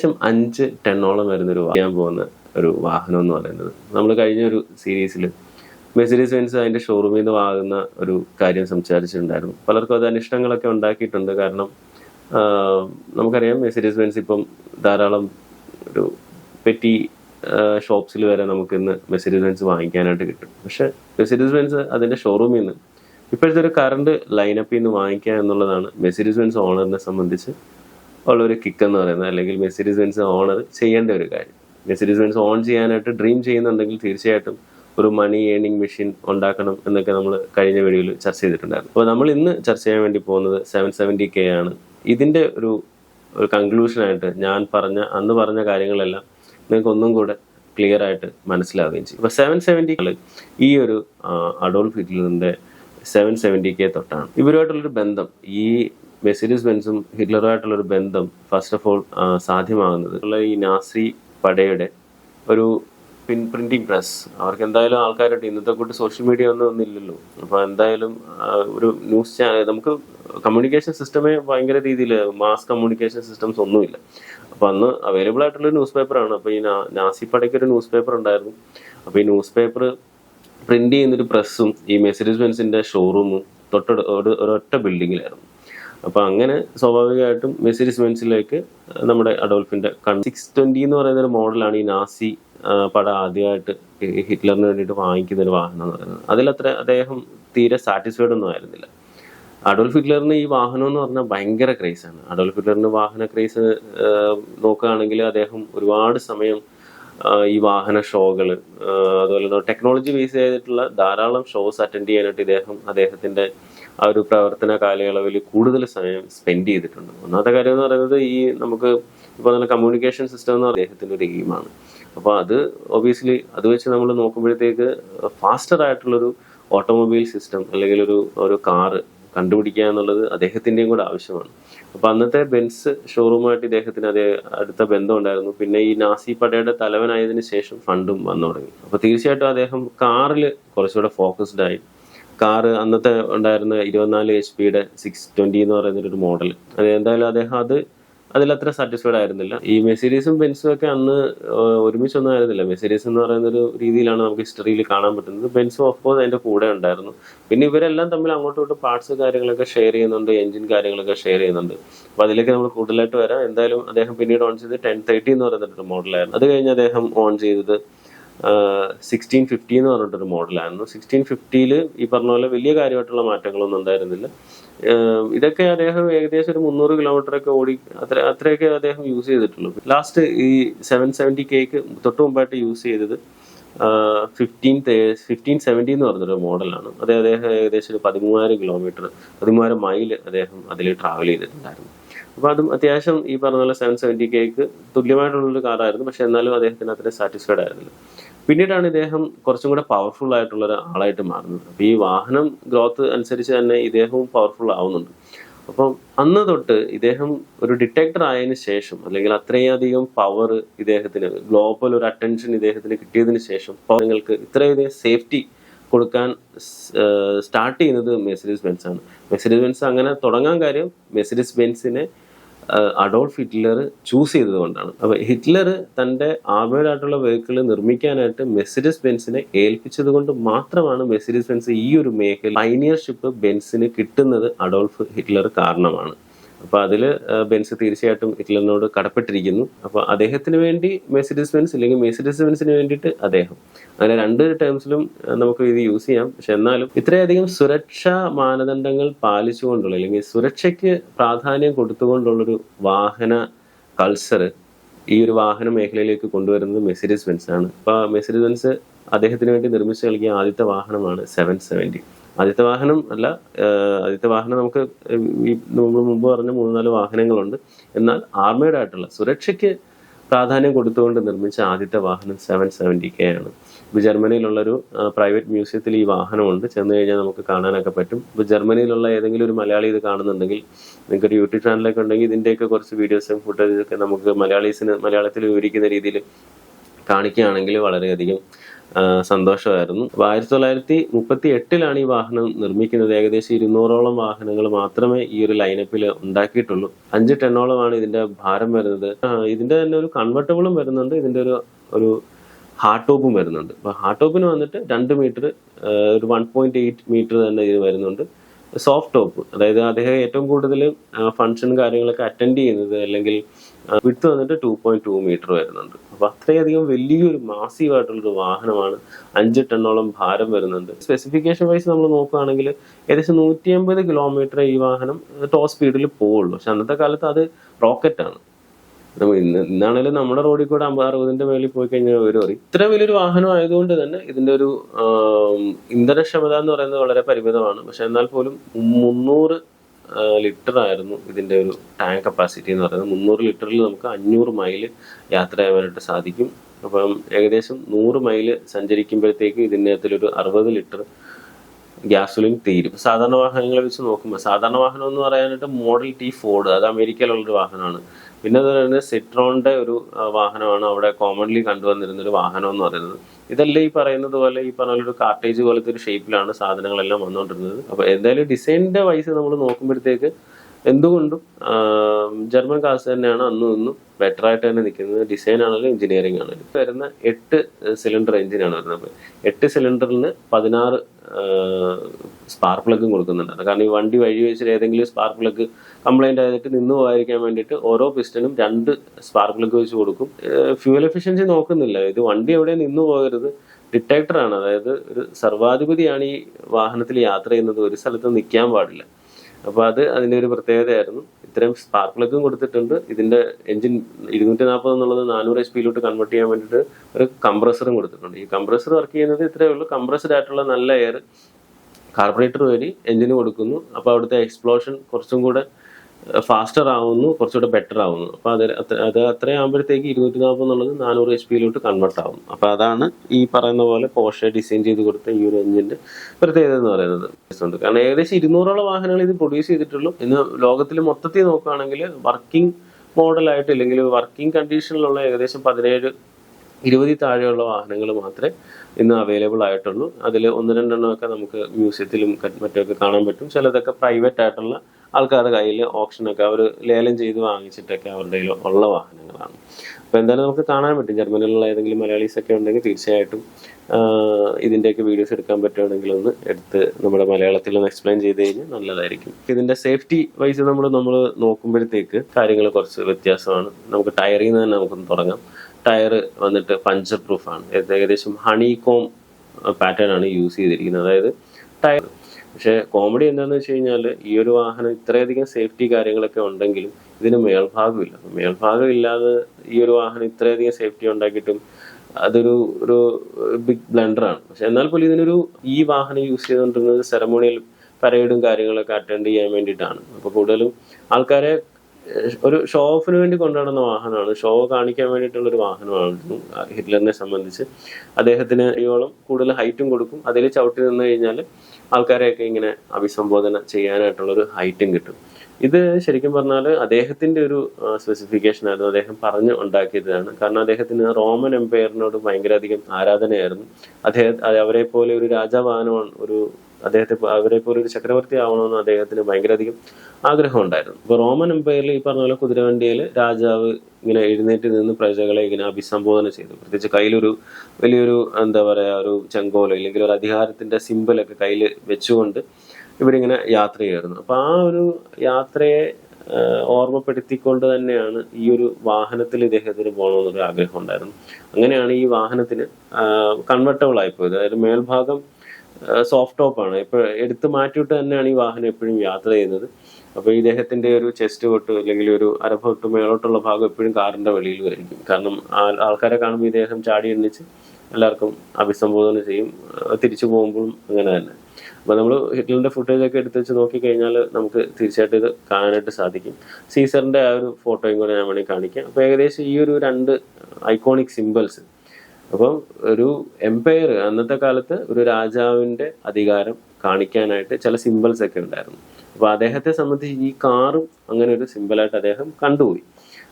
ഏകദേശം അഞ്ച് ടെണ്ണോളം വരുന്ന ഒരു ചെയ്യാൻ പോകുന്ന ഒരു വാഹനം എന്ന് പറയുന്നത്. നമ്മൾ കഴിഞ്ഞ ഒരു സീരീസിൽ മെസിഡീസ് ബെൻസ് അതിന്റെ ഷോറൂമിൽ നിന്ന് വാങ്ങുന്ന ഒരു കാര്യം സംസാരിച്ചിട്ടുണ്ടായിരുന്നു. പലർക്കും അത് അനിഷ്ടങ്ങളൊക്കെ ഉണ്ടാക്കിയിട്ടുണ്ട്. കാരണം നമുക്കറിയാം മെസിഡീസ് ബെൻസ് ഇപ്പം ധാരാളം ഒരു പെറ്റി ഷോപ്സിൽ വരെ നമുക്ക് ഇന്ന് മെസിഡീസ് ബെൻസ് വാങ്ങിക്കാനായിട്ട് കിട്ടും. പക്ഷെ മെസിഡീസ് ബെൻസ് അതിന്റെ ഷോറൂമിൽ നിന്ന് ഇപ്പോഴത്തെ ഒരു കറണ്ട് ലൈനപ്പിൽ നിന്ന് വാങ്ങിക്കുക എന്നുള്ളതാണ് മെസിഡീസ് ബെൻസ് ഓണറിനെ സംബന്ധിച്ച് ഉള്ള ഒരു കിക്ക് എന്ന് പറയുന്നത് അല്ലെങ്കിൽ മെസിഡീസ് ബെൻസ് ഓണർ ചെയ്യേണ്ട ഒരു കാര്യം. മെസിഡീസ് ബെൻസ് ഓൺ ചെയ്യാനായിട്ട് ഡ്രീം ചെയ്യുന്നുണ്ടെങ്കിൽ തീർച്ചയായിട്ടും ഒരു മണി ഏണിംഗ് മെഷീൻ ഉണ്ടാക്കണം എന്നൊക്കെ നമ്മൾ കഴിഞ്ഞ വീഡിയോയിൽ ചർച്ച ചെയ്തിട്ടുണ്ടായിരുന്നു. അപ്പോൾ നമ്മൾ ഇന്ന് ചർച്ച ചെയ്യാൻ വേണ്ടി പോകുന്നത് സെവൻ സെവന്റി കെ ആണ്. ഇതിന്റെ ഒരു ഒരു കൺക്ലൂഷനായിട്ട് ഞാൻ പറഞ്ഞ അന്ന് പറഞ്ഞ കാര്യങ്ങളെല്ലാം നിങ്ങൾക്ക് ഒന്നും കൂടെ ക്ലിയർ ആയിട്ട് മനസ്സിലാവുകയും ചെയ്യും. അപ്പോൾ സെവൻ സെവന്റി ഈ ഒരു അഡോൾഫ് ഹിറ്റ്ലറിന്റെ സെവൻ സെവന്റി കെ തൊട്ടാണ്. ഇവരുമായിട്ടുള്ളൊരു ബന്ധം ഈ മെസിഡീസ് ബെൻസും ഹിറ്റ്ലറുമായിട്ടുള്ളൊരു ബന്ധം ഫസ്റ്റ് ഓഫ് ഓൾ സാധ്യമാകുന്നത്. ഈ നാസി പടയുടെ ഒരു പിൻ പ്രിന്റിംഗ് പ്രസ് അവർക്ക് എന്തായാലും ആൾക്കാരായിട്ട് ഇന്നത്തെ കൂട്ടി സോഷ്യൽ മീഡിയ ഒന്നും ഒന്നുമില്ലല്ലോ. അപ്പോൾ എന്തായാലും ഒരു ന്യൂസ് ചാനൽ നമുക്ക് കമ്മ്യൂണിക്കേഷൻ സിസ്റ്റമേ ഭയങ്കര രീതിയിൽ മാസ് കമ്മ്യൂണിക്കേഷൻ സിസ്റ്റംസ് ഒന്നുമില്ല. അപ്പോൾ അന്ന് അവൈലബിൾ ആയിട്ടുള്ള ന്യൂസ് പേപ്പറാണ് അപ്പോൾ ഈ നാസി പടയ്ക്ക് ഒരു ന്യൂസ് പേപ്പർ ഉണ്ടായിരുന്നു. അപ്പോൾ ഈ ന്യൂസ് പേപ്പർ പ്രിന്റ് ചെയ്യുന്നൊരു പ്രസ്സും ഈ മെസ്സേജ് ബെൻസിന്റെ ഷോറൂമും തൊട്ടൊരു ഒരു ഒരൊറ്റ ബിൽഡിങ്ങിലായിരുന്നു അപ്പൊ അങ്ങനെ സ്വാഭാവികമായിട്ടും മെസിഡീസ് മെൻസിലേക്ക് നമ്മുടെ അഡോൾഫിന്റെ സിക്സ് ട്വന്റി എന്ന് പറയുന്ന ഒരു മോഡലാണ് ഈ നാസി പട ആദ്യമായിട്ട് ഹിറ്റ്ലറിന് വേണ്ടിയിട്ട് വാങ്ങിക്കുന്ന ഒരു വാഹനം എന്ന് പറയുന്നത്. അതിലത്ര അദ്ദേഹം തീരെ സാറ്റിസ്ഫൈഡ് ഒന്നും ആയിരുന്നില്ല. അഡോൾഫ് ഹിറ്റ്ലറിന് ഈ വാഹനം എന്ന് പറഞ്ഞാൽ ഭയങ്കര ആണ്. അഡോൾഫ് ഹിറ്റ്ലറിന് വാഹന ക്രേസ് നോക്കുകയാണെങ്കിൽ അദ്ദേഹം ഒരുപാട് സമയം ഈ വാഹന ഷോകൾ അതുപോലെ ടെക്നോളജി ബേസ് ചെയ്തിട്ടുള്ള ധാരാളം ഷോസ് അറ്റൻഡ് ചെയ്യാനായിട്ട് ഇദ്ദേഹം അദ്ദേഹത്തിന്റെ ആ ഒരു പ്രവർത്തന കാലയളവിൽ കൂടുതൽ സമയം സ്പെൻഡ് ചെയ്തിട്ടുണ്ട്. ഒന്നാമത്തെ കാര്യം എന്ന് പറയുന്നത് ഈ നമുക്ക് ഇപ്പോൾ നല്ല കമ്മ്യൂണിക്കേഷൻ സിസ്റ്റം എന്ന് അദ്ദേഹത്തിന്റെ ഒരു എയിമാണ് അപ്പോൾ അത് ഒബിയസ്ലി അത് വെച്ച് നമ്മൾ നോക്കുമ്പോഴത്തേക്ക് ഫാസ്റ്റർ ആയിട്ടുള്ളൊരു ഓട്ടോമൊബൈൽ സിസ്റ്റം അല്ലെങ്കിൽ ഒരു ഒരു കാറ് കണ്ടുപിടിക്കുക എന്നുള്ളത് അദ്ദേഹത്തിന്റെയും കൂടെ ആവശ്യമാണ്. അപ്പോൾ അന്നത്തെ ബെൻസ് ഷോറൂമായിട്ട് ഇദ്ദേഹത്തിന് അതേ അടുത്ത ബന്ധം ഉണ്ടായിരുന്നു പിന്നെ ഈ നാസി പടയുടെ തലവനായതിനു ശേഷം ഫണ്ടും വന്നു തുടങ്ങി. അപ്പോൾ തീർച്ചയായിട്ടും അദ്ദേഹം കാറിൽ കുറച്ചുകൂടെ ഫോക്കസ്ഡ് ആയി. കാറ് അന്നത്തെ ഉണ്ടായിരുന്ന ഇരുപത്തിനാല് എച്ച് പിയുടെ സിക്സ് ട്വന്റി എന്ന് പറയുന്ന ഒരു മോഡൽ അത് എന്തായാലും അദ്ദേഹം അത് അതിലത്ര സാറ്റിസ്ഫൈഡ് ആയിരുന്നില്ല. ഈ മെസീരീസും ബെൻസും ഒക്കെ അന്ന് ഒരുമിച്ചൊന്നും ആയിരുന്നില്ല. മെസീരീസ് എന്ന് പറയുന്ന ഒരു രീതിയിലാണ് നമുക്ക് ഹിസ്റ്ററിയിൽ കാണാൻ പറ്റുന്നത്. ബെൻസും ഓഫ് കോഴ്സ് അതിന്റെ കൂടെ ഉണ്ടായിരുന്നു. പിന്നെ ഇവരെല്ലാം തമ്മിൽ അങ്ങോട്ടും ഇങ്ങോട്ടും പാർട്സ് കാര്യങ്ങളൊക്കെ ഷെയർ ചെയ്യുന്നുണ്ട് എഞ്ചിൻ കാര്യങ്ങളൊക്കെ ഷെയർ ചെയ്യുന്നുണ്ട്. അപ്പോൾ അതിലേക്ക് നമ്മൾ കൂടുതലായിട്ട് വരാം. എന്തായാലും അദ്ദേഹം പിന്നീട് ഓൺ ചെയ്ത് ടെൻ തേർട്ടി എന്ന് പറയുന്ന ഒരു മോഡലായിരുന്നു അത് കഴിഞ്ഞ് അദ്ദേഹം ഓൺ ചെയ്തത് സിക്സ്റ്റീൻ ഫിഫ്റ്റി എന്ന് പറഞ്ഞിട്ടൊരു മോഡലായിരുന്നു. സിക്സ്റ്റീൻ ഫിഫ്റ്റിയിൽ ഈ പറഞ്ഞ പോലെ വലിയ കാര്യമായിട്ടുള്ള മാറ്റങ്ങളൊന്നും ഉണ്ടായിരുന്നില്ല. ഇതൊക്കെ അദ്ദേഹം ഏകദേശം ഒരു മുന്നൂറ് കിലോമീറ്റർ ഒക്കെ ഓടി അത്ര അത്രയൊക്കെ അദ്ദേഹം യൂസ് ചെയ്തിട്ടുള്ളൂ. ലാസ്റ്റ് ഈ സെവൻ സെവന്റി കേക്ക് തൊട്ട് മുമ്പായിട്ട് യൂസ് ചെയ്തത് ഫിഫ്റ്റീൻ ഫിഫ്റ്റീൻ സെവന്റി എന്ന് പറഞ്ഞൊരു മോഡലാണ്. അത് അദ്ദേഹം ഏകദേശം ഒരു പതിമൂവായിരം കിലോമീറ്റർ പതിമൂവായിരം മൈൽ അദ്ദേഹം അതിൽ ട്രാവൽ ചെയ്തിട്ടുണ്ടായിരുന്നു. അപ്പോൾ അതും അത്യാവശ്യം ഈ പറഞ്ഞ പോലെ സെവൻ സെവന്റി കേക്ക് തുല്യമായിട്ടുള്ളൊരു കാറായിരുന്നു. പക്ഷെ എന്നാലും അദ്ദേഹത്തിന് അത്ര സാറ്റിസ്ഫൈഡ് ആയിരുന്നില്ല. പിന്നീടാണ് ഇദ്ദേഹം കുറച്ചും കൂടെ പവർഫുൾ ആയിട്ടുള്ള ഒരാളായിട്ട് മാറുന്നത്. അപ്പൊ ഈ വാഹനം ഗ്രോത്ത് അനുസരിച്ച് തന്നെ ഇദ്ദേഹവും പവർഫുൾ ആവുന്നുണ്ട്. അപ്പം അന്ന് തൊട്ട് ഇദ്ദേഹം ഒരു ഡിറ്റക്ടർ ആയതിനു ശേഷം അല്ലെങ്കിൽ അത്രയധികം പവർ ഇദ്ദേഹത്തിന് ഗ്ലോബൽ ഒരു അറ്റൻഷൻ ഇദ്ദേഹത്തിന് കിട്ടിയതിന് ശേഷം നിങ്ങൾക്ക് ഇത്രയധികം സേഫ്റ്റി കൊടുക്കാൻ സ്റ്റാർട്ട് ചെയ്യുന്നത് മെസ്സിഡിസ് ബെൻസ് ആണ്. മെസിഡീസ് ബെൻസ് അങ്ങനെ തുടങ്ങാൻ കാര്യം മെസ്സിഡിസ് ബെൻസിനെ അഡോൾഫ് ഹിറ്റ്ലർ ചൂസ് ചെയ്തത് കൊണ്ടാണ്. അപ്പൊ ഹിറ്റ്ലർ തന്റെ ആർമേഡായിട്ടുള്ള വെഹിക്കിൾ നിർമ്മിക്കാനായിട്ട് മെസ്സിഡസ് ബെൻസിനെ ഏൽപ്പിച്ചത് കൊണ്ട് മാത്രമാണ് മെസ്സിഡസ് ബെൻസ് ഈ ഒരു മേഖല പൈനിയർഷിപ്പ് ബെൻസിന് കിട്ടുന്നത് അഡോൾഫ് ഹിറ്റ്ലർ കാരണമാണ്. അപ്പൊ അതിൽ ബെൻസ് തീർച്ചയായിട്ടും ഹിറ്റ്ലറിനോട് കടപ്പെട്ടിരിക്കുന്നു. അപ്പൊ അദ്ദേഹത്തിന് വേണ്ടി മെസ്സിഡിസ് ബെൻസ് അല്ലെങ്കിൽ മെസ്സിഡിസ് ബെൻസിന് വേണ്ടിയിട്ട് അദ്ദേഹം. അങ്ങനെ രണ്ട് ടേംസിലും നമുക്ക് ഇത് യൂസ് ചെയ്യാം. പക്ഷെ എന്നാലും ഇത്രയധികം സുരക്ഷാ മാനദണ്ഡങ്ങൾ പാലിച്ചുകൊണ്ടുള്ള അല്ലെങ്കിൽ സുരക്ഷയ്ക്ക് പ്രാധാന്യം കൊടുത്തുകൊണ്ടുള്ളൊരു വാഹന കൾച്ചർ ഈ ഒരു വാഹന മേഖലയിലേക്ക് കൊണ്ടുവരുന്നത് മെസ്സിഡിസ് ബെൻസ് ആണ് അപ്പൊ മെസ്സിഡിസ് ബെൻസ് അദ്ദേഹത്തിന് വേണ്ടി നിർമ്മിച്ചു നൽകിയ ആദ്യത്തെ വാഹനമാണ് സെവൻ സെവന്റി. ആദ്യത്തെ വാഹനം അല്ല ആദ്യത്തെ വാഹനം നമുക്ക് ഈ നമ്മൾ മുമ്പ് പറഞ്ഞ മൂന്ന് നാല് വാഹനങ്ങളുണ്ട്. എന്നാൽ ആർമേഡ് ആയിട്ടുള്ള സുരക്ഷയ്ക്ക് പ്രാധാന്യം കൊടുത്തുകൊണ്ട് നിർമ്മിച്ച ആദ്യത്തെ വാഹനം സെവൻ സെവന്റി കെ ആണ്. ഇപ്പോൾ ജർമ്മനിയിലുള്ളൊരു പ്രൈവറ്റ് മ്യൂസിയത്തിൽ ഈ വാഹനമുണ്ട്. ചെന്ന് കഴിഞ്ഞാൽ നമുക്ക് കാണാനൊക്കെ പറ്റും. ഇപ്പോൾ ജർമ്മനിയിലുള്ള ഏതെങ്കിലും ഒരു മലയാളി ഇത് കാണുന്നുണ്ടെങ്കിൽ നിങ്ങൾക്ക് ഒരു യൂട്യൂബ് ചാനലൊക്കെ ഉണ്ടെങ്കിൽ ഇതിന്റെയൊക്കെ കുറച്ച് വീഡിയോസും ഫുട്ടേജൊക്കെ നമുക്ക് മലയാളീസിന് മലയാളത്തിൽ വിവരിക്കുന്ന രീതിയിൽ കാണിക്കുകയാണെങ്കിൽ വളരെയധികം സന്തോഷമായിരുന്നു. അപ്പോൾ ആയിരത്തി തൊള്ളായിരത്തി മുപ്പത്തി എട്ടിലാണ് ഈ വാഹനം നിർമ്മിക്കുന്നത്. ഏകദേശം ഇരുന്നൂറോളം വാഹനങ്ങൾ മാത്രമേ ഈ ഒരു ലൈനപ്പിൽ ഉണ്ടാക്കിയിട്ടുള്ളൂ. അഞ്ച് ടെണ്ണോളമാണ് ഇതിന്റെ ഭാരം വരുന്നത്. ഇതിന്റെ തന്നെ ഒരു കൺവെർട്ടബിളും വരുന്നുണ്ട്. ഇതിന്റെ ഒരു ഒരു ഹാർട്ട് ടോപ്പും വരുന്നുണ്ട്. അപ്പോൾ ഹാർട്ട് ടോപ്പിന് വന്നിട്ട് രണ്ട് മീറ്റർ ഒരു വൺ പോയിന്റ് എയ്റ്റ് മീറ്റർ തന്നെ ഇത് വരുന്നുണ്ട്. സോഫ്റ്റ് ടോപ്പ് അതായത് അദ്ദേഹം ഏറ്റവും കൂടുതൽ ഫങ്ഷൻ കാര്യങ്ങളൊക്കെ അറ്റൻഡ് ചെയ്യുന്നത് അല്ലെങ്കിൽ വിട്ട് വന്നിട്ട് ടു പോയിന്റ് ടു മീറ്റർ വരുന്നുണ്ട്. അപ്പൊ അത്രയധികം വലിയൊരു മാസീവ് ആയിട്ടുള്ളൊരു വാഹനമാണ് അഞ്ച് ടണ്ണോളം ഭാരം വരുന്നുണ്ട്. സ്പെസിഫിക്കേഷൻ വൈസ് നമ്മൾ നോക്കുകയാണെങ്കിൽ ഏകദേശം നൂറ്റി അമ്പത് കിലോമീറ്റർ ഈ വാഹനം ടോപ്പ് സ്പീഡിൽ പോവുള്ളൂ. പക്ഷെ അന്നത്തെ കാലത്ത് അത് ആണ്. ഇന്ന് ഇന്നാണെങ്കിലും നമ്മുടെ റോഡിൽ കൂടെ അമ്പത് അറുപതിന്റെ മേളിൽ പോയി കഴിഞ്ഞാൽ ഒരു ലോറി ഇത്ര വലിയൊരു വാഹനം ആയതുകൊണ്ട് തന്നെ ഇതിന്റെ ഒരു ഇന്ധനക്ഷമത എന്ന് പറയുന്നത് വളരെ പരിമിതമാണ്. പക്ഷെ എന്നാൽ പോലും മുന്നൂറ് ലിറ്റർ ആയിരുന്നു ഇതിന്റെ ഒരു ടാങ്ക് കപ്പാസിറ്റി എന്ന് പറയുന്നത്. മുന്നൂറ് ലിറ്ററിൽ നമുക്ക് അഞ്ഞൂറ് മൈൽ യാത്ര ചെയ്യാനായിട്ട് സാധിക്കും. അപ്പം ഏകദേശം നൂറ് മൈൽ സഞ്ചരിക്കുമ്പോഴത്തേക്ക് ഇതിന്റെ അകത്തിലൊരു അറുപത് ലിറ്റർ ഗ്യാസുലിൻ തീരും. സാധാരണ വാഹനങ്ങളെ വെച്ച് നോക്കുമ്പോൾ സാധാരണ വാഹനം എന്ന് പറയാനായിട്ട് മോഡൽ ടി ഫോർഡ് അത് അമേരിക്കയിലുള്ളൊരു വാഹനമാണ്. പിന്നെ അതുപോലെ തന്നെ സിട്രോണിന്റെ ഒരു വാഹനമാണ് അവിടെ കോമൺലി കണ്ടുവന്നിരുന്ന ഒരു വാഹനം എന്ന് പറയുന്നത്. ഇതെല്ലാം ഈ പറയുന്നത് പോലെ ഈ പറഞ്ഞ ഒരു കാർട്ടേജ് പോലത്തെ ഒരു ഷേപ്പിലാണ് സാധനങ്ങളെല്ലാം വന്നുകൊണ്ടിരുന്നത്. അപ്പോൾ എന്തായാലും ഡിസൈനിന്റെ വൈസ് നമ്മൾ നോക്കുമ്പോഴത്തേക്ക് എന്തുകൊണ്ടും ജർമ്മൻ കാസ് തന്നെയാണ് അന്നും ഇന്നും ബെറ്റർ ആയിട്ട് തന്നെ നിൽക്കുന്നത്. ഡിസൈൻ ആണെങ്കിലും എഞ്ചിനീയറിംഗ് ആണെങ്കിലും. വരുന്ന എട്ട് സിലിണ്ടർ എഞ്ചിനാണ് വരുന്നത്. എട്ട് സിലിണ്ടറിന് പതിനാറ് സ്പാർക്ക് പ്ലഗും കൊടുക്കുന്നുണ്ട്. കാരണം ഈ വണ്ടി വഴി വെച്ചിട്ട് ഏതെങ്കിലും സ്പാർക്ക് പ്ലഗ് കംപ്ലൈന്റ് ആയിട്ട് നിന്ന് പോകാതിരിക്കാൻ വേണ്ടിയിട്ട് ഓരോ പിസ്റ്റനും രണ്ട് സ്പാർക്ക് പ്ലഗ് വെച്ച് കൊടുക്കും. ഫ്യൂൽ എഫിഷ്യൻസി നോക്കുന്നില്ല. ഇത് വണ്ടി എവിടെ നിന്ന് പോകരുത്. ഡിറ്റക്ടറാണ് അതായത് ഒരു സർവാധിപതിയാണ് ഈ വാഹനത്തിൽ യാത്ര ചെയ്യുന്നത്. ഒരു സ്ഥലത്ത് നിൽക്കാൻ പാടില്ല. അപ്പോൾ അത് അതിന്റെ ഒരു പ്രത്യേകതയായിരുന്നു ഇത്രയും സ്പാർക്ക് പ്ലഗും കൊടുത്തിട്ടുണ്ട്. ഇതിന്റെ എഞ്ചിൻ ഇരുന്നൂറ്റി നാൽപ്പത് എന്നുള്ളത് നാനൂറ് എച്ച് പിയിലോട്ട് കൺവേർട്ട് ചെയ്യാൻ വേണ്ടിയിട്ട് ഒരു കംപ്രസറും കൊടുത്തിട്ടുണ്ട്. ഈ കംപ്രസർ വർക്ക് ചെയ്യുന്നത് ഇത്രയേ ഉള്ളൂ. കംപ്രസ്ഡ് ആയിട്ടുള്ള നല്ല എയർ കാർബറേറ്റർ വഴി എഞ്ചിന് കൊടുക്കുന്നു. അപ്പോൾ അവിടുത്തെ എക്സ്പ്ലോഷൻ കുറച്ചും കൂടെ ഫാസ്റ്റർ ആവുന്നു കുറച്ചുകൂടെ ബെറ്റർ ആവുന്നു. അപ്പോൾ അത് അത് അത്ര ആകുമ്പോഴത്തേക്ക് ഇരുന്നൂറ്റി നാൽപ്പത് എന്നുള്ളത് നാനൂറ് എച്ച് പിയിലോട്ട് കൺവേർട്ട് ആവും അപ്പോൾ അതാണ് ഈ പറയുന്ന പോലെ പോഷെ ഡിസൈൻ ചെയ്ത് കൊടുത്ത ഈ ഒരു എഞ്ചിന്റെ പ്രത്യേകത എന്ന് പറയുന്നത്. കാരണം ഏകദേശം ഇരുന്നൂറോളം വാഹനങ്ങൾ ഇത് പ്രൊഡ്യൂസ് ചെയ്തിട്ടുള്ളൂ. ഇന്ന് ലോകത്തിൽ മൊത്തത്തിൽ നോക്കുകയാണെങ്കിൽ വർക്കിംഗ് മോഡലായിട്ട് അല്ലെങ്കിൽ വർക്കിംഗ് കണ്ടീഷനിലുള്ള ഏകദേശം പതിനേഴ് ഇരുപതിൽ താഴെയുള്ള വാഹനങ്ങൾ മാത്രമേ ഇന്ന് അവൈലബിൾ ആയിട്ടുള്ളൂ. അതിൽ ഒന്ന് രണ്ടെണ്ണമൊക്കെ നമുക്ക് മ്യൂസിയത്തിലും മറ്റൊക്കെ കാണാൻ പറ്റും. ചിലതൊക്കെ പ്രൈവറ്റ് ആയിട്ടുള്ള ആൾക്കാരുടെ കയ്യിൽ ഓപ്ഷനൊക്കെ അവർ ലേലം ചെയ്ത് വാങ്ങിച്ചിട്ടൊക്കെ അവരുടെ ഉള്ള വാഹനങ്ങളാണ്. അപ്പോൾ എന്തായാലും നമുക്ക് കാണാൻ പറ്റും. ജർമ്മനിയിലുള്ള ഏതെങ്കിലും മലയാളീസ് ഒക്കെ ഉണ്ടെങ്കിൽ തീർച്ചയായിട്ടും ഇതിന്റെയൊക്കെ വീഡിയോസ് എടുക്കാൻ പറ്റുവാണെങ്കിൽ ഒന്ന് എടുത്ത് നമ്മുടെ മലയാളത്തിൽ ഒന്ന് എക്സ്പ്ലെയിൻ ചെയ്ത് കഴിഞ്ഞാൽ നല്ലതായിരിക്കും. ഇതിന്റെ സേഫ്റ്റി വൈസ് നമ്മൾ നമ്മൾ നോക്കുമ്പോഴത്തേക്ക് കാര്യങ്ങൾ കുറച്ച് വ്യത്യാസമാണ്. നമുക്ക് ടയറിൽ നിന്ന് തന്നെ നമുക്കൊന്ന് തുടങ്ങാം. ടയർ വന്നിട്ട് പഞ്ചർ പ്രൂഫ് ആണ്. ഇത് ഏകദേശം ഹണി കോം പാറ്റേൺ ആണ് യൂസ് ചെയ്തിരിക്കുന്നത്. അതായത് ടയർ പക്ഷെ കോമഡി എന്താണെന്ന് വെച്ച് കഴിഞ്ഞാൽ ഈ ഒരു വാഹനം ഇത്രയധികം സേഫ്റ്റി കാര്യങ്ങളൊക്കെ ഉണ്ടെങ്കിലും ഇതിന് മേൽഭാഗമില്ല. മേൽഭാഗം ഇല്ലാതെ ഈ ഒരു വാഹനം ഇത്രയധികം സേഫ്റ്റി ഉണ്ടാക്കിയിട്ടും അതൊരു ഒരു ബിഗ് ബ്ലണ്ടറാണ് പക്ഷെ എന്നാൽ പോലും ഇതിനൊരു ഈ വാഹനം യൂസ് ചെയ്തുകൊണ്ടിരുന്നത് സെറമോണിയൽ പരേഡും കാര്യങ്ങളൊക്കെ അറ്റൻഡ് ചെയ്യാൻ വേണ്ടിയിട്ടാണ്. അപ്പോൾ കൂടുതലും ആൾക്കാരെ ഒരു ഷോ ഓഫിന് വേണ്ടി കൊണ്ടുനടന്ന വാഹനമാണ്. ഷോ കാണിക്കാൻ വേണ്ടിയിട്ടുള്ള ഒരു വാഹനമായിരുന്നു. ഹിറ്റ്ലറിനെ സംബന്ധിച്ച് അദ്ദേഹത്തിന് ഈയോളം കൂടുതൽ ഹൈറ്റും കൊടുക്കും. അതിൽ ചവിട്ടി നിന്ന് കഴിഞ്ഞാൽ ആൾക്കാരെയൊക്കെ ഇങ്ങനെ അഭിസംബോധന ചെയ്യാനായിട്ടുള്ള ഒരു ഹൈറ്റും കിട്ടും. ഇത് ശരിക്കും പറഞ്ഞാൽ അദ്ദേഹത്തിന്റെ ഒരു സ്പെസിഫിക്കേഷൻ ആയിരുന്നു. അദ്ദേഹം പറഞ്ഞു ഉണ്ടാക്കിയതാണ്. കാരണം അദ്ദേഹത്തിന് റോമൻ എംപയറിനോട് ഭയങ്കരധികം ആരാധനയായിരുന്നു. അദ്ദേഹം അവരെ പോലെ ഒരു രാജാവാഹനമാണ് ഒരു അദ്ദേഹത്തെ അവരെ പോലെ ഒരു ചക്രവർത്തി ആവണമെന്ന് അദ്ദേഹത്തിന് ഭയങ്കരധികം ആഗ്രഹം ഉണ്ടായിരുന്നു ഇപ്പൊ റോമൻ എംപയറിൽ ഈ പറഞ്ഞ പോലെ കുതിരവണ്ടിയിൽ രാജാവ് ഇങ്ങനെ എഴുന്നേറ്റ് നിന്ന് പ്രജകളെ ഇങ്ങനെ അഭിസംബോധന ചെയ്തു. പ്രത്യേകിച്ച് കയ്യിലൊരു വലിയൊരു എന്താ പറയാ ഒരു ചെങ്കോലോ ഇല്ലെങ്കിൽ ഒരു അധികാരത്തിന്റെ സിമ്പിളൊക്കെ കയ്യിൽ വെച്ചുകൊണ്ട് ഇവരിങ്ങനെ യാത്ര ചെയ്യായിരുന്നു അപ്പൊ ആ ഒരു യാത്രയെ ഓർമ്മപ്പെടുത്തിക്കൊണ്ട് തന്നെയാണ് ഈ ഒരു വാഹനത്തിൽ ഇദ്ദേഹത്തിന് പോകണമെന്നൊരു ആഗ്രഹം ഉണ്ടായിരുന്നു അങ്ങനെയാണ് ഈ വാഹനത്തിന് കൺവെർട്ടബിൾ ആയിപ്പോയത്. അതായത് മേൽഭാഗം സോഫ്റ്റ് ടോപ്പ് ആണ്. ഇപ്പൊ എടുത്ത് മാറ്റിയിട്ട് തന്നെയാണ് ഈ വാഹനം എപ്പോഴും യാത്ര ചെയ്യുന്നത്. അപ്പൊ ദേഹത്തിന്റെ ഒരു ചെസ്റ്റ് തൊട്ട് അല്ലെങ്കിൽ ഒരു അരഭ തൊട്ട് മേളോട്ടുള്ള ഭാഗം എപ്പോഴും കാറിന്റെ വെളിയിൽ ആയിരിക്കും കാരണം ആൾക്കാരെ കാണുമ്പോൾ ദേഹം ചാടി എണ്ണിച്ച് എല്ലാവർക്കും അഭിസംബോധന ചെയ്യും. തിരിച്ചു പോകുമ്പോഴും അങ്ങനെ തന്നെ. അപ്പോൾ നമ്മൾ ഹിറ്റ്ലറിന്റെ ഫുട്ടേജ് ഒക്കെ എടുത്ത് വെച്ച് നോക്കിക്കഴിഞ്ഞാൽ നമുക്ക് തീർച്ചയായിട്ടും ഇത് കാണാനായിട്ട് സാധിക്കും. സീസറിന്റെ ആ ഒരു ഫോട്ടോയും കൂടെ ഞാൻ വേണമെങ്കിൽ കാണിക്കാം. അപ്പോൾ ഏകദേശം ഈ ഒരു രണ്ട് ഐക്കോണിക് സിമ്പിൾസ് അപ്പം ഒരു എംപയർ അന്നത്തെ കാലത്ത് ഒരു രാജാവിന്റെ അധികാരം കാണിക്കാനായിട്ട് ചില സിമ്പിൾസ് ഒക്കെ ഉണ്ടായിരുന്നു. അപ്പൊ അദ്ദേഹത്തെ സംബന്ധിച്ച് ഈ കാറും അങ്ങനെ ഒരു സിമ്പിളായിട്ട് അദ്ദേഹം കണ്ടുപോയി.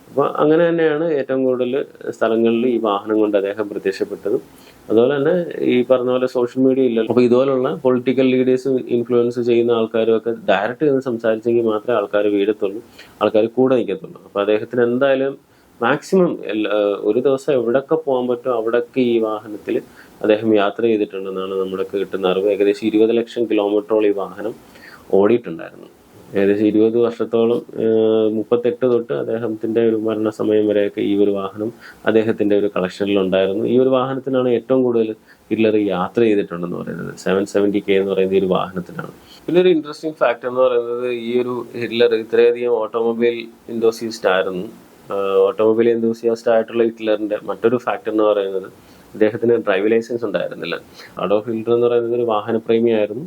അപ്പോൾ അങ്ങനെ തന്നെയാണ് ഏറ്റവും കൂടുതൽ സ്ഥലങ്ങളിൽ ഈ വാഹനം കൊണ്ട് അദ്ദേഹം പ്രത്യക്ഷപ്പെട്ടതും. അതുപോലെ തന്നെ ഈ പറഞ്ഞ പോലെ സോഷ്യൽ മീഡിയ ഇല്ലല്ലോ. അപ്പോൾ ഇതുപോലുള്ള പൊളിറ്റിക്കൽ ലീഡേഴ്സും ഇൻഫ്ലുവൻസ് ചെയ്യുന്ന ആൾക്കാരും ഒക്കെ ഡയറക്റ്റ് നിന്ന് സംസാരിച്ചെങ്കിൽ മാത്രമേ ആൾക്കാർ വീടത്തുള്ളൂ ആൾക്കാർ കൂടെ നിൽക്കത്തുള്ളൂ. അപ്പോൾ അദ്ദേഹത്തിന് എന്തായാലും മാക്സിമം ഒരു ദിവസം എവിടൊക്കെ പോകാൻ പറ്റുമോ അവിടൊക്കെ ഈ വാഹനത്തിൽ അദ്ദേഹം യാത്ര ചെയ്തിട്ടുണ്ടെന്നാണ് നമ്മുടെയൊക്കെ കിട്ടുന്ന അറിവ്. ഏകദേശം ഇരുപത് ലക്ഷം കിലോമീറ്ററോളം ഈ വാഹനം ഓടിയിട്ടുണ്ടായിരുന്നു. ഏകദേശം ഇരുപത് വർഷത്തോളം മുപ്പത്തെട്ട് തൊട്ട് അദ്ദേഹത്തിന്റെ ഒരു മരണസമയം വരെയൊക്കെ ഈ ഒരു വാഹനം അദ്ദേഹത്തിന്റെ ഒരു കളക്ഷനിൽ ഉണ്ടായിരുന്നു ഈ ഒരു വാഹനത്തിനാണ് ഏറ്റവും കൂടുതൽ ഹിറ്റ്ലർ യാത്ര ചെയ്തിട്ടുണ്ടെന്ന് പറയുന്നത്. സെവൻ സെവന്റി കെ എന്ന് പറയുന്ന ഈ ഒരു വാഹനത്തിനാണ്. പിന്നെ ഒരു ഇൻട്രസ്റ്റിംഗ് ഫാക്ട് എന്ന് പറയുന്നത് ഈ ഒരു ഹിറ്റ്ലർ ഇത്രയധികം ഓട്ടോമൊബൈൽ ഇൻഡോസിസ്റ്റ് ആയിരുന്നു. ഓട്ടോമൊബൈൽ എന്തൂസിയാസ്റ്റ് ആയിട്ടുള്ള ഹിറ്റ്ലറിന്റെ മറ്റൊരു ഫാക്ടർ എന്ന് പറയുന്നത് അദ്ദേഹത്തിന് ഡ്രൈവിംഗ് ലൈസൻസ് ഉണ്ടായിരുന്നില്ല. അഡോഫ് ഹിറ്റ്ലർ എന്ന് പറയുന്നത് ഒരു വാഹനപ്രേമിയായിരുന്നു.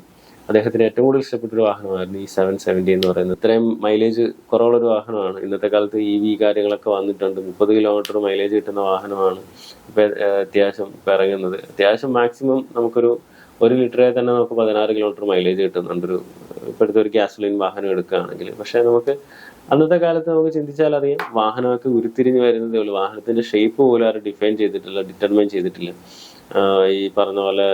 അദ്ദേഹത്തിന് ഏറ്റവും കൂടുതൽ ഇഷ്ടപ്പെട്ട ഒരു വാഹനമായിരുന്നു ഈ സെവൻ സെവന്റി എന്ന് പറയുന്നത്. ഇത്രയും മൈലേജ് കുറവുള്ളൊരു വാഹനമാണ്. ഇന്നത്തെ കാലത്ത് ഇ വി കാര്യങ്ങളൊക്കെ വന്നിട്ടുണ്ട്. മുപ്പത് കിലോമീറ്റർ മൈലേജ് കിട്ടുന്ന വാഹനമാണ് ഇപ്പം അത്യാവശ്യം ഇറങ്ങുന്നത് അത്യാവശ്യം മാക്സിമം നമുക്കൊരു ഒരു ലിറ്ററെ തന്നെ നമുക്ക് പതിനാറ് കിലോമീറ്റർ മൈലേജ് കിട്ടുന്നുണ്ട് ഒരു ഇപ്പോഴത്തെ ഒരു ഗ്യാസ്ലിൻ വാഹനം എടുക്കുകയാണെങ്കിൽ. പക്ഷേ നമുക്ക് അന്നത്തെ കാലത്ത് നമുക്ക് ചിന്തിച്ചാൽ അറിയാം വാഹനമൊക്കെ ഉരുത്തിരിഞ്ഞ് വരുന്നതേ ഉള്ളൂ. വാഹനത്തിന്റെ ഷേപ്പ് പോലും ആരും ഡിഫൈൻ ചെയ്തിട്ടില്ല ഡിറ്റർമൈൻ ചെയ്തിട്ടില്ല. ഈ പറഞ്ഞ പോലെ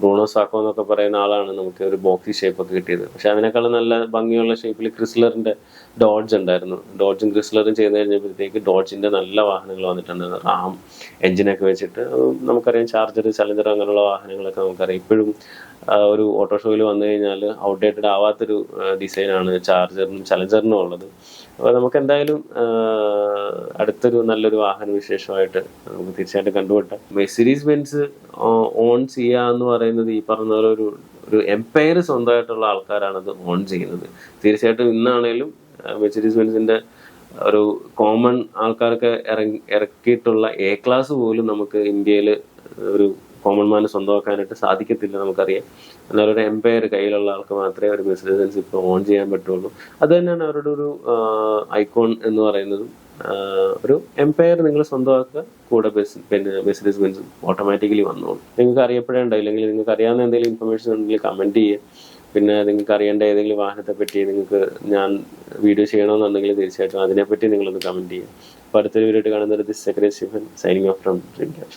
ബ്രൂണോ സാക്കോ എന്നൊക്കെ പറയുന്ന ആളാണ് നമുക്ക് ഒരു ബോക്സി ഷേപ്പ് ഒക്കെ കിട്ടിയത്. പക്ഷെ അതിനേക്കാളും നല്ല ഭംഗിയുള്ള ഷേപ്പിൽ ക്രിസ്ലറിന്റെ ഡോഡ്ജ് ഉണ്ടായിരുന്നു. ഡോഡ്ജും ക്രിസ്ലറും ചെയ്ത് കഴിഞ്ഞപ്പോഴത്തേക്ക് ഡോഡ്ജിന്റെ നല്ല വാഹനങ്ങൾ വന്നിട്ടുണ്ടായിരുന്നു റാം എഞ്ചിനൊക്കെ വെച്ചിട്ട് നമുക്കറിയാം ചാർജർ ചലഞ്ചർ അങ്ങനെയുള്ള വാഹനങ്ങളൊക്കെ നമുക്കറിയാം. ഇപ്പോഴും ഒരു ഓട്ടോ ഷോയിൽ വന്നു കഴിഞ്ഞാൽ ഔട്ട്ഡേറ്റഡ് ആവാത്തൊരു ഡിസൈനാണ് ചാർജറിനും ചലഞ്ചറിനും ഉള്ളത് അപ്പോൾ നമുക്ക് എന്തായാലും അടുത്തൊരു നല്ലൊരു വാഹന വിശേഷമായിട്ട് നമുക്ക് തീർച്ചയായിട്ടും കണ്ടുപിട്ടാം മെസ്സിരീസ് ബെൻസ് ഓൺ ചെയ്യുക എന്ന് പറയുന്നത് ഈ പറഞ്ഞ പോലെ ഒരു ഒരു എംപയർ സ്വന്തമായിട്ടുള്ള അത് ഓൺ ചെയ്യുന്നത്. തീർച്ചയായിട്ടും ഇന്നാണേലും മെസ്സിരീസ് ബെൻസിന്റെ ഒരു കോമൺ ആൾക്കാർക്ക് ഇറങ്ങി ഇറക്കിയിട്ടുള്ള എ ക്ലാസ് പോലും നമുക്ക് ഇന്ത്യയിൽ ഒരു കോമൺ മാന് സ്വന്തമാക്കാനായിട്ട് സാധിക്കത്തില്ല നമുക്കറിയാം. എന്നാൽ ഒരു എംപയർ കയ്യിലുള്ള ആൾക്ക് മാത്രമേ ഒരു ബിസിനസ് ഇപ്പോൾ ഓൺ ചെയ്യാൻ പറ്റുള്ളൂ. അത് തന്നെയാണ് അവരുടെ ഒരു ഐക്കോൺ എന്ന് പറയുന്നതും. ഒരു എംപയർ നിങ്ങൾ സ്വന്തമാക്കുക കൂടെ പിന്നെ മെസ്സിഡീസ് ബെൻസ് ഓട്ടോമാറ്റിക്കലി വന്നോളും. നിങ്ങൾക്ക് അറിയപ്പെടേണ്ട ഇല്ലെങ്കിൽ നിങ്ങൾക്ക് അറിയാവുന്ന എന്തെങ്കിലും ഇൻഫർമേഷൻ ഉണ്ടെങ്കിൽ കമന്റ് ചെയ്യുക പിന്നെ നിങ്ങൾക്ക് അറിയേണ്ട ഏതെങ്കിലും വാഹനത്തെ പറ്റി നിങ്ങൾക്ക് ഞാൻ വീഡിയോ ചെയ്യണമെന്നുണ്ടെങ്കിൽ തീർച്ചയായിട്ടും അതിനെപ്പറ്റി നിങ്ങളൊന്ന് കമന്റ് ചെയ്യുക അപ്പോൾ അടുത്തൊരു വീഡിയോ കാണുന്നത് this secretary Sivan signing off from dream cash